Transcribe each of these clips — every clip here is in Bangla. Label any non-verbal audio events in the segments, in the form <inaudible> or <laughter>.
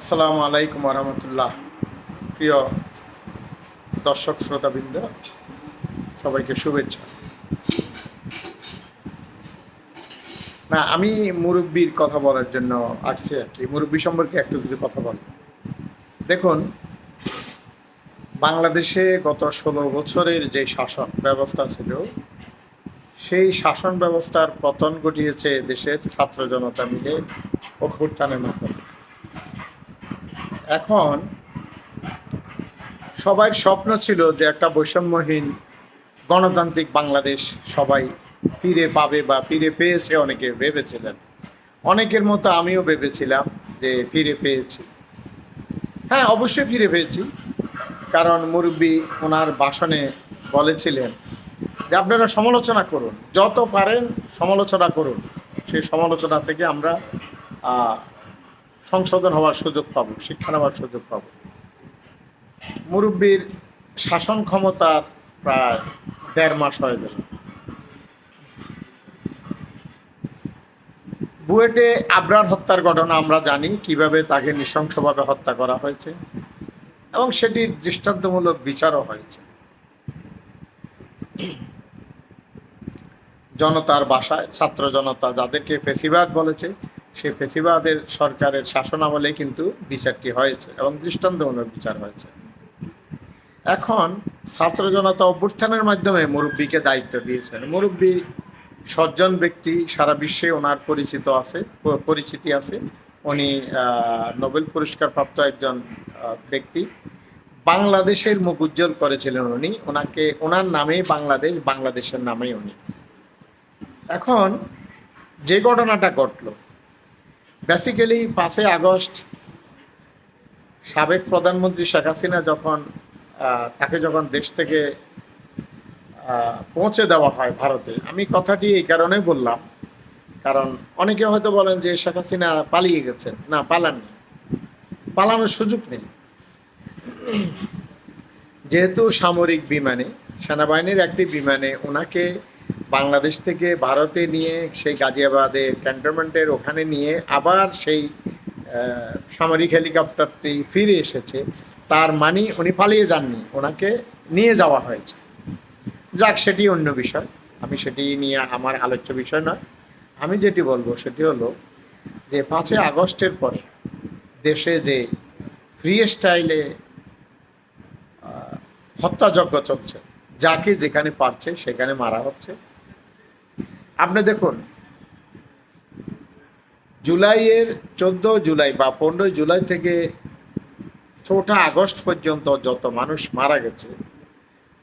আসসালামু আলাইকুম রহমতুল্লাহ। প্রিয় দর্শক শ্রোতাবৃন্দ, সবাইকে শুভেচ্ছা। না, আমি মুরব্বীর কথা বলার জন্য আসছি আর কি। মুরব্বী সম্পর্কে একটু কিছু কথা বল। দেখুন, বাংলাদেশে গত ষোলো বছরের যে শাসন ব্যবস্থা ছিল, সেই শাসন ব্যবস্থার পতন ঘটিয়েছে দেশের ছাত্র জনতা মিলে অভ্যুত্থানের মাধ্যমে। এখন সবার স্বপ্ন ছিল যে একটা বৈষম্যহীন গণতান্ত্রিক বাংলাদেশ সবাই ফিরে পাবে বা ফিরে পেয়েছে, অনেকে ভেবেছিলেন। অনেকের মতো আমিও ভেবেছিলাম যে ফিরে পেয়েছি। হ্যাঁ অবশ্যই ফিরে পেয়েছি। কারণ মুরব্বী ওনার ভাষণে বলেছিলেন যে, আপনারা সমালোচনা করুন। যত পারেন সমালোচনা করুন। সেই সমালোচনা থেকে আমরা সংশোধন হওয়ার সুযোগ পাব, শিক্ষা নেওয়ার সুযোগ পাব। মুরব্বীর শাসন ক্ষমতার প্রায় দেড় মাস হয়ে গেল। বুয়েটে আবরার হত্যার ঘটনা আমরা জানি, কীভাবে তাকে নৃশংসভাবে হত্যা করা হয়েছে এবং সেটির দৃষ্টান্তমূলক বিচারও হয়েছে। জনতার বাসায়, ছাত্র জনতা যাদেরকে ফেসিবাদ বলেছে সেই ফেসিবাদের সরকারের শাসন শাসনামলে কিন্তু বিচারটি হয়েছে এবং দৃষ্টান্তমূলক বিচার হয়েছে। এখন ছাত্র জনতা অভ্যুত্থানের মাধ্যমে মুরব্বীকে দায়িত্ব দিয়েছেন। মুরব্বী সজ্জন ব্যক্তি সারা বিশ্বে ওনার পরিচিত আছে, পরিচিতি আছে। উনি নোবেল পুরস্কার প্রাপ্ত একজন ব্যক্তি। বাংলাদেশের মুখ উজ্জ্বল করেছিলেন উনি। ওনাকে, ওনার নামেই বাংলাদেশ, বাংলাদেশের নামেই উনি। এখন যে ঘটনাটা ঘটলো বেসিক্যালি পাঁচই আগস্ট, সাবেক প্রধানমন্ত্রী শেখ হাসিনা যখন তাকে যখন দেশ থেকে পৌঁছে দেওয়া হয় ভারতে, আমি কথাটি এই কারণে বললাম। কারণ অনেকে হয়তো বলেন যে শেখ হাসিনা পালিয়ে গেছেন। না, পালাননি। পালানোর সুযোগ নেই। যেহেতু সামরিক বিমানে, সেনাবাহিনীর একটি বিমানে ওনাকে বাংলাদেশ থেকে ভারতে নিয়ে, সেই গাজিয়াবাদে ক্যান্টনমেন্টের ওখানে নিয়ে আবার সেই সামরিক হেলিকপ্টারটি ফিরে এসেছে। তার মানে উনি পালিয়ে যাননি, ওনাকে নিয়ে যাওয়া হয়েছে। যাক, সেটি অন্য বিষয়। আমি সেটি নিয়ে আমার আলোচ্য বিষয় নয়। আমি যেটি বলব সেটি হলো যে, পাঁচই আগস্টের পরে দেশে যে ফ্রি স্টাইলে হত্যাযজ্ঞ চলছে যাকে যেখানে পারছে সেখানে মারা হচ্ছে। আপনি দেখুন, জুলাইয়ের চোদ্দ জুলাই বা পনেরোই জুলাই থেকে চৌঠা আগস্ট পর্যন্ত যত মানুষ মারা গেছে,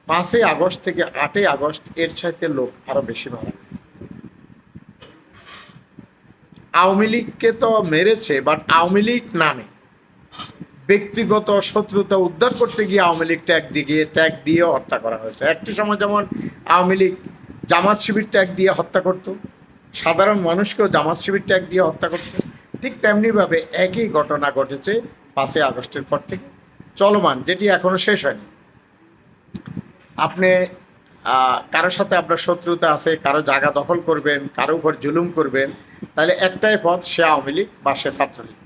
পাঁচই আগস্ট থেকে আটই আগস্ট এর সাথে লোক আরও বেশি মারা গেছে। আওয়ামী লীগকে তো মেরেছে বাট আওয়ামী লীগ নামে। ব্যক্তিগত শত্রুতা উদ্ধার করতে গিয়ে আওয়ামী লীগ ট্যাগ দিয়ে ট্যাগ দিয়ে হত্যা করা হয়েছে। একটি সময় যেমন আওয়ামী লীগ জামাত শিবির ট্যাগ দিয়ে হত্যা করত, সাধারণ মানুষকেও জামাত শিবির ট্যাগ দিয়ে হত্যা করত। ঠিক তেমনিভাবে একই ঘটনা ঘটেছে পাঁচই আগস্টের পর থেকে। চলমান, যেটি এখনও শেষ হয়নি। আপনি কারোর সাথে আপনার শত্রুতা আছে, কারও জায়গা দখল করবেন, কারও উপর জুলুম করবেন, তাহলে একটাই পথ সে আওয়ামী লীগ বা সে ছাত্রলীগ।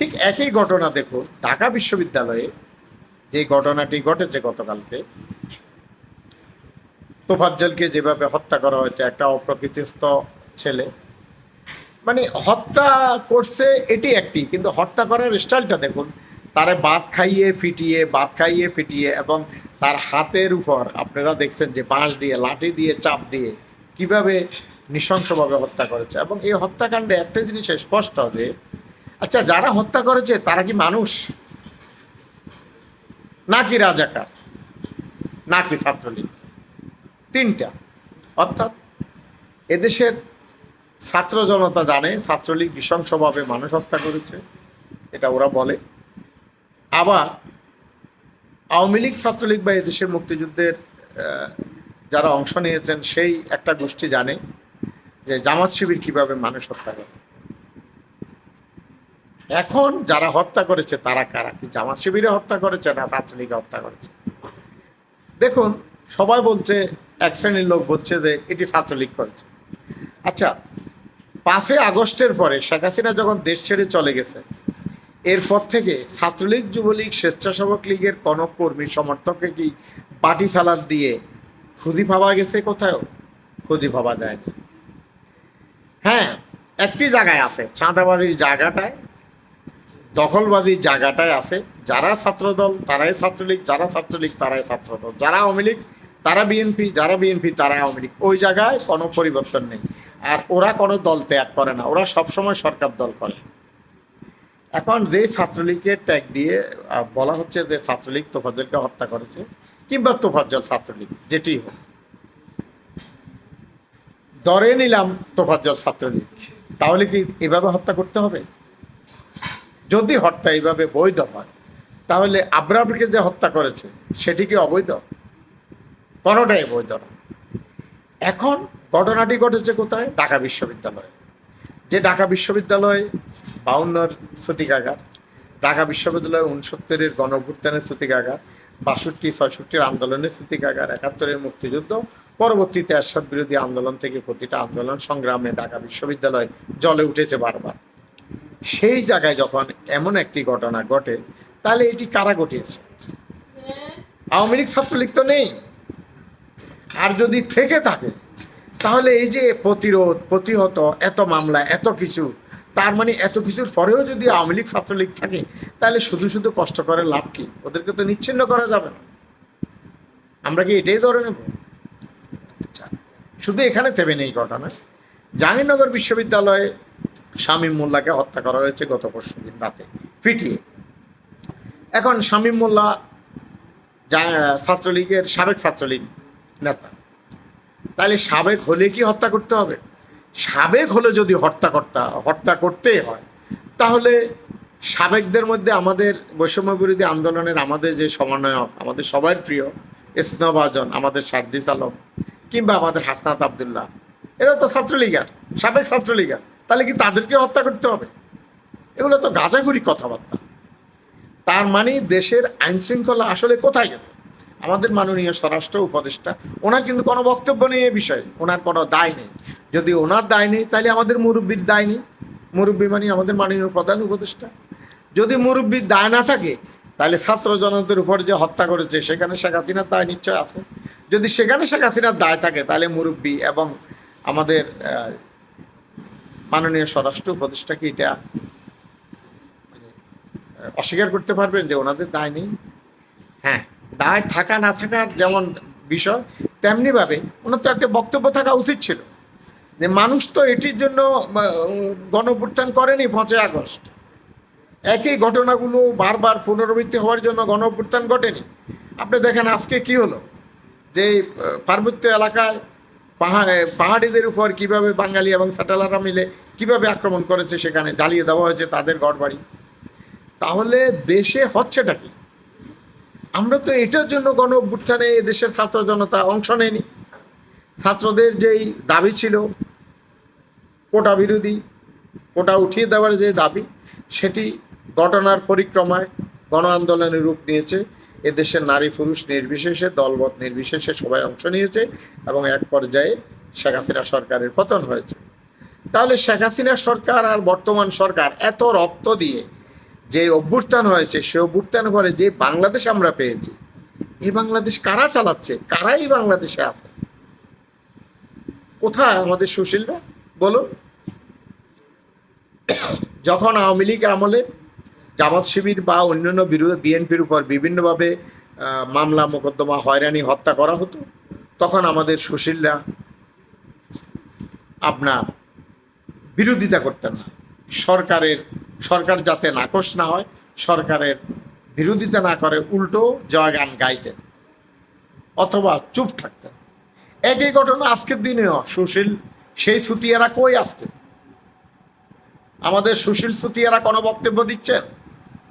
ঠিক একই ঘটনা দেখুন ঢাকা বিশ্ববিদ্যালয়ে যে ঘটনাটি ঘটেছে গতকালকে, তোফাজ্জলকে যেভাবে হত্যা করা হয়েছে, একটা অপ্রকৃতিস্থ ছেলে মানে হত্যা করছে এটি একটি, কিন্তু হত্যা করার স্টাইলটা দেখুন, তারে বাদ খাইয়ে ফিটিয়ে বাদ খাইয়ে ফিটিয়ে, এবং তার হাতের উপর, আপনারা দেখছেন যে বাঁশ দিয়ে, লাঠি দিয়ে, চাপ দিয়ে কীভাবে নৃশংসভাবে হত্যা করেছে, এবং এই হত্যাকাণ্ডে একটা জিনিস স্পষ্ট যে আচ্ছা যারা হত্যা করেছে, তারা কি মানুষ? নাকি রাজাকার? নাকি ছাত্রলীগ? তিনটা। অর্থাৎ এদেশের ছাত্র জনতা জানে, ছাত্রলীগ নৃশংসভাবে মানুষ হত্যা করেছে, এটা ওরা বলে। আবার আওয়ামী লীগ, ছাত্রলীগ বা এদেশের মুক্তিযুদ্ধের যারা অংশ নিয়েছেন, সেই একটা গোষ্ঠী জানে যে জামাত শিবির কীভাবে মানুষ হত্যা করে। এখন যারা হত্যা করেছে, তারা কারা? কি জামাত শিবিরে হত্যা করেছে না ছাত্রলীগে হত্যা করেছে? দেখুন, সবাই বলছে, এক শ্রেণির লোক বলছে যে এটি ছাত্রলীগ করেছে। আচ্ছা পাঁচই আগস্টের পরে শেখ হাসিনা যখন দেশ ছেড়ে চলে গেছে, এরপর থেকে ছাত্রলীগ, যুবলীগ, স্বেচ্ছাসেবক লীগের কোনো কর্মী সমর্থককে কি বাটি সালাদ দিয়ে খুঁজি পাওয়া গেছে কোথাও? খুঁজি পাওয়া যায়নি। হ্যাঁ একটি জায়গায় আছে, চাঁদাবাজির জায়গাটায় দখলবাজির জায়গাটায় আছে। যারা ছাত্রদল, তারাই ছাত্রলীগ, যারা ছাত্রলীগ, তারাই ছাত্রদল। যারা আওয়ামী লীগ, তারা বিএনপি, যারা বিএনপি, তারা আওয়ামী লীগ। ওই জায়গায় কোনো পরিবর্তন নেই। আর ওরা কোনো দল ত্যাগ করে না। ওরা সবসময় সরকার দল করে। এখন যে ছাত্রলীগের ট্যাগ দিয়ে বলা হচ্ছে যে ছাত্রলীগ তোফাজ্জলকে হত্যা করেছে, কিংবা তোফাজ্জল ছাত্রলীগ, যেটি হোক। ধরে নিলাম তোফাজ্জল ছাত্রলীগ। তাহলে কি এভাবে হত্যা করতে হবে? যদি হত্যা এইভাবে বৈধ হয়, তাহলে আব্রাহকে যে হত্যা করেছে, সেটি কি অবৈধ? কোনোটাই বৈধ না। এখন ঘটনাটি ঘটেছে কোথায়? ঢাকা বিশ্ববিদ্যালয়ে। যে ঢাকা বিশ্ববিদ্যালয় বাউন্নর সতিকাগার ঢাকা বিশ্ববিদ্যালয় উনসত্তরের গণভুত্থানের সতিকাগার বাষট্টি, ছয়ষট্টির আন্দোলনের সতিকাগার একাত্তরের মুক্তিযুদ্ধ, পরবর্তীতে এরশাদ বিরোধী আন্দোলন থেকে প্রতিটা আন্দোলন সংগ্রামে ঢাকা বিশ্ববিদ্যালয় জলে উঠেছে বারবার। সেই জায়গায় যখন এমন একটি ঘটনা ঘটে তাহলে এটি কারা ঘটিয়েছে? আওয়ামী লীগ ছাত্রলীগ তো নেই। আর যদি থেকে থাকে তাহলে এই যে প্রতিরোধ প্রতিহত এত মামলা এত কিছু তার মানে এত কিছুর পরেও যদি আওয়ামী লীগ ছাত্রলীগ থাকে তাহলে শুধু শুধু কষ্ট করে লাভ কি? ওদেরকে তো নিচ্ছিন্ন করা যাবে না। আমরা কি এটাই ধরে নেব? আচ্ছা, শুধু এখানে থেমে নেই ঘটনা। জাহাঙ্গীরনগর বিশ্ববিদ্যালয়ে শামীম মোল্লাকে হত্যা করা হয়েছে গত পরশু দিন রাতে। পিটিয়ে এখন শামীম মোল্লা ছাত্রলীগের সাবেক ছাত্রলীগ নেতা। তাহলে সাবেক হলে কি হত্যা করতে হবে? সাবেক হলে যদি হত্যা করতে, হত্যা করতেই হয়, তাহলে সাবেকদের মধ্যে আমাদের বৈষম্য বিরোধী আন্দোলনের আমাদের যে সমন্বয়ক, আমাদের সবার প্রিয় স্নবাজন আমাদের সার্দিস আলম, কিংবা আমাদের হাসনাত আবদুল্লাহ এরা তো ছাত্রলীগার, সাবেক ছাত্রলীগার। তাহলে কি তাদেরকে হত্যা করতে হবে? এগুলো তো গাঁজাগুড়ি কথাবার্তা। তার মানে দেশের আইন শৃঙ্খলা আসলে কোথায় গেছে? আমাদের মাননীয় স্বরাষ্ট্র উপদেষ্টা, ওনার কিন্তু কোনো বক্তব্য নেই এ বিষয়ে, ওনার কোনো দায় নেই। যদি ওনার দায় নেই, তাহলে আমাদের মুরব্বীর দায় নেই। মুরব্বী মানে আমাদের মাননীয় প্রধান উপদেষ্টা। যদি মুরব্বীর দায় না থাকে, তাহলে ছাত্র জনতার উপর যে হত্যা করেছে, সেখানে শেখ হাসিনার দায় নিশ্চয় আছে। যদি সেখানে শেখ হাসিনার দায় থাকে, তাহলে মুরব্বী এবং আমাদের মাননীয় স্বরাষ্ট্র উপদেষ্টা কি এটা অস্বীকার করতে পারবেন যে ওনাদের দায় নেই? হ্যাঁ। দায় থাকা না থাকার যেমন বিষয় তেমনিভাবে ওনার তো একটা বক্তব্য থাকা উচিত ছিল যে মানুষ তো এটির জন্য গণভ্যুত্থান করেনি পাঁচই আগস্ট। একই ঘটনাগুলো বারবার পুনরাবৃত্তি হওয়ার জন্য গণভ্যুত্থান ঘটেনি। আপনি দেখেন আজকে কি হলো? যে পার্বত্য এলাকায় পাহাড়ে পাহাড়িদের উপর কীভাবে বাঙালি এবং স্যাটেলাররা মিলে কীভাবে আক্রমণ করেছে সেখানে জ্বালিয়ে দেওয়া হয়েছে তাদের ঘরবাড়ি। তাহলে দেশে হচ্ছেটা কি? আমরা তো এটার জন্য গণ অভ্যুত্থানে দেশের ছাত্র জনতা অংশ নেয়নি। ছাত্রদের যেই দাবি ছিল, কোটা বিরোধী, কোটা উঠিয়ে দেওয়ার যে দাবি, সেটি ঘটনার পরিক্রমায় গণ আন্দোলনের রূপ নিয়েছে। এদেশের নারী পুরুষ নির্বিশেষে দলবত নির্বিশেষে সবাই অংশ নিয়েছে এবং এক পর্যায়ে শেখ হাসিনা সরকারের পতন হয়েছে। তাহলে শেখ হাসিনা সরকার আর বর্তমান সরকার এত রক্ত দিয়ে যে অভ্যুত্থান হয়েছে, সে অভ্যুত্থান করে যে বাংলাদেশ আমরা পেয়েছি এই বাংলাদেশ কারা চালাচ্ছে? কারাই বাংলাদেশে আছে? কোথায় আমাদের সুশীলরা? বলুন। যখন আওয়ামী লীগ আমলে জামাত শিবির বা অন্যান্য বিরোধী বিএনপির উপর বিভিন্নভাবে মামলা, মোকদ্দমা, হয়রানি, হত্যা করা হতো, তখন আমাদের সুশীলরা আপনার বিরোধিতা করতেন না। সরকারের, সরকার যাতে নাকশ না হয়, সরকারের বিরোধিতা না করে, উল্টো জয়গান গাইতেন অথবা চুপ থাকতেন। একই ঘটনা আজকের দিনেও, সুশীল, সেই সুতিয়ারা কই আজকে? আমাদের সুশীল সুতিয়ারা কোনো বক্তব্য দিচ্ছেন?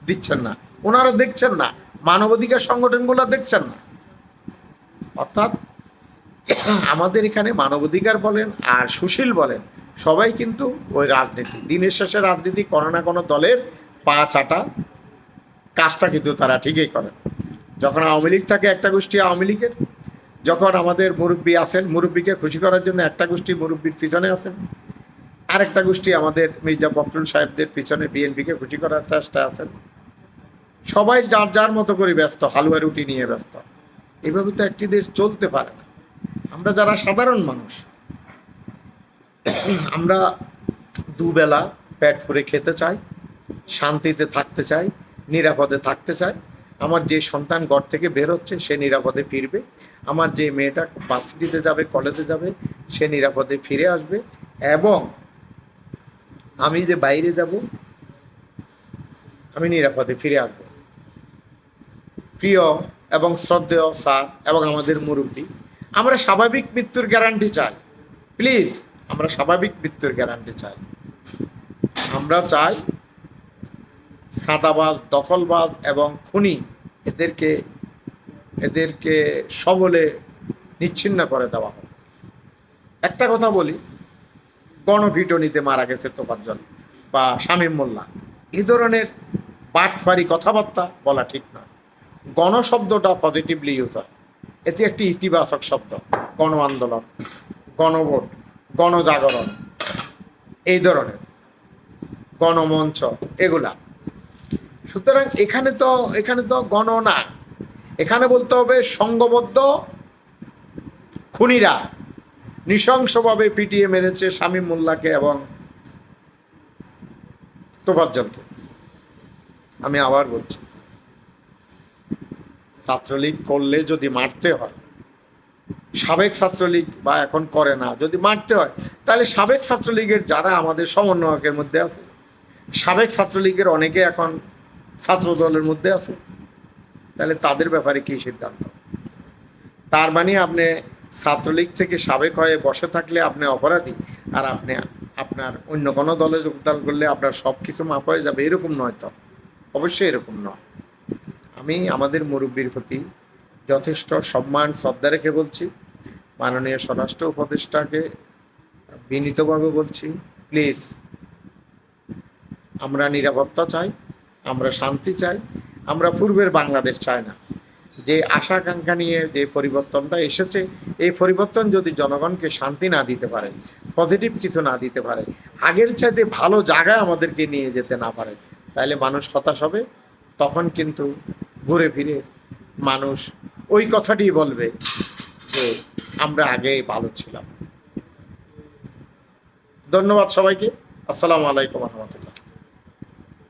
দিচ্ছেন না। ওনারা দেখছেন না। মানবাধিকার সংগঠনগুলো দেখছেন না। অর্থাৎ <coughs> আমাদের এখানে মানবাধিকার বলেন আর সুশীল বলেন, সবাই কিন্তু ওই রাজনীতি। দিনের শেষে রাজনীতি কোনো না কোনো দলের পা চাটা, কাজটা কিন্তু তারা ঠিকই করেন। যখন আওয়ামী লীগ থাকে একটা গোষ্ঠী আওয়ামী লীগের, যখন আমাদের মুরব্বী আসেন মুরব্বীকে খুশি করার জন্য একটা গোষ্ঠী মুরব্বীর পিছনে আসেন আরেকটা গোষ্ঠী আমাদের মির্জা ফখরুল সাহেবদের পিছনে বিএনপিকে খুশি করার চেষ্টা আছেন। সবাই যার যার মতো করে ব্যস্ত, হালুয়া রুটি নিয়ে ব্যস্ত। এভাবে তো একটি দেশ চলতে পারে না। আমরা যারা সাধারণ মানুষ, আমরা দুবেলা পেট ভরে খেতে চাই, শান্তিতে থাকতে চাই, নিরাপদে থাকতে চাই। আমার যে সন্তান ঘর থেকে বের হচ্ছে, সে নিরাপদে ফিরবে। আমার যে মেয়েটা ভার্সিটিতে যাবে, কলেজে যাবে, সে নিরাপদে ফিরে আসবে। এবং আমি যে বাইরে যাব, আমি নিরাপদে ফিরে আসব। প্রিয় এবং শ্রদ্ধেয় স্যার এবং আমাদের মুরব্বী, আমরা স্বাভাবিক মৃত্যুর গ্যারান্টি চাই। প্লিজ আমরা স্বাভাবিক মৃত্যুর গ্যারান্টি চাই। আমরা চাই সাদাবাজ, দখলবাজ এবং খুনি এদেরকে এদেরকে সবলে নিচ্ছিন্ন করে দেওয়া হবে একটা কথা বলি গণপিটনিতে মারা গেছে তোপাজ্জল বা শামীম মোল্লা। এই ধরনের বাটফারি কথাবার্তা বলা ঠিক নয়। গণ শব্দটা পজিটিভলি ইউজ হয়। এটি একটি ইতিবাচক শব্দ গণ আন্দোলন গণভোট, গণজাগরণ, এই ধরনের, গণমঞ্চ, এগুলা। সুতরাং এখানে তো এখানে তো গণ না এখানে বলতে হবে সংঘবদ্ধ খুনিরা। নৃশংসভাবে পিটিয়ে মেরেছে শামীম মোল্লাকে এবং তোফাজ্জলকে। আমি আবার বলছি ছাত্রলীগ করলে যদি মারতে হয়, সাবেক ছাত্রলীগ বা এখন করে না, যদি মারতে হয়, তাহলে সাবেক ছাত্রলীগের যারা আমাদের সমন্বয়কের মধ্যে আছে, সাবেক ছাত্রলীগের অনেকে এখন ছাত্র দলের মধ্যে আছে, তাহলে তাদের ব্যাপারে কি সিদ্ধান্ত? তার মানে আপনি ছাত্রলীগ থেকে সাবেক হয়ে বসে থাকলে আপনি অপরাধী, আর আপনি আপনার অন্য কোনো দলে যোগদান করলে আপনার সব কিছু মাপ হয়ে যাবে, এরকম নয় তো। অবশ্যই এরকম নয়। আমি আমাদের মুরব্বীর প্রতি যথেষ্ট সম্মান, শ্রদ্ধা রেখে বলছি। মাননীয় স্বরাষ্ট্র উপদেষ্টাকে বিনীতভাবে বলছি, প্লিজ, আমরা নিরাপত্তা চাই, আমরা শান্তি চাই, আমরা পূর্বের বাংলাদেশ চাই না। যে আশা আকাঙ্ক্ষা নিয়ে যে পরিবর্তনটা এসেছে, এই পরিবর্তন যদি জনগণকে শান্তি না দিতে পারে, পজিটিভ কিছু না দিতে পারে, আগের চাইতে ভালো জায়গায় আমাদেরকে নিয়ে যেতে না পারে, তাহলে মানুষ হতাশ হবে, তখন কিন্তু ঘুরে ফিরে মানুষ ওই কথাটি বলবে যে আমরা আগে ভালো ছিলাম। ধন্যবাদ সবাইকে। আসসালামু আলাইকুম রহমতুল্লাহ।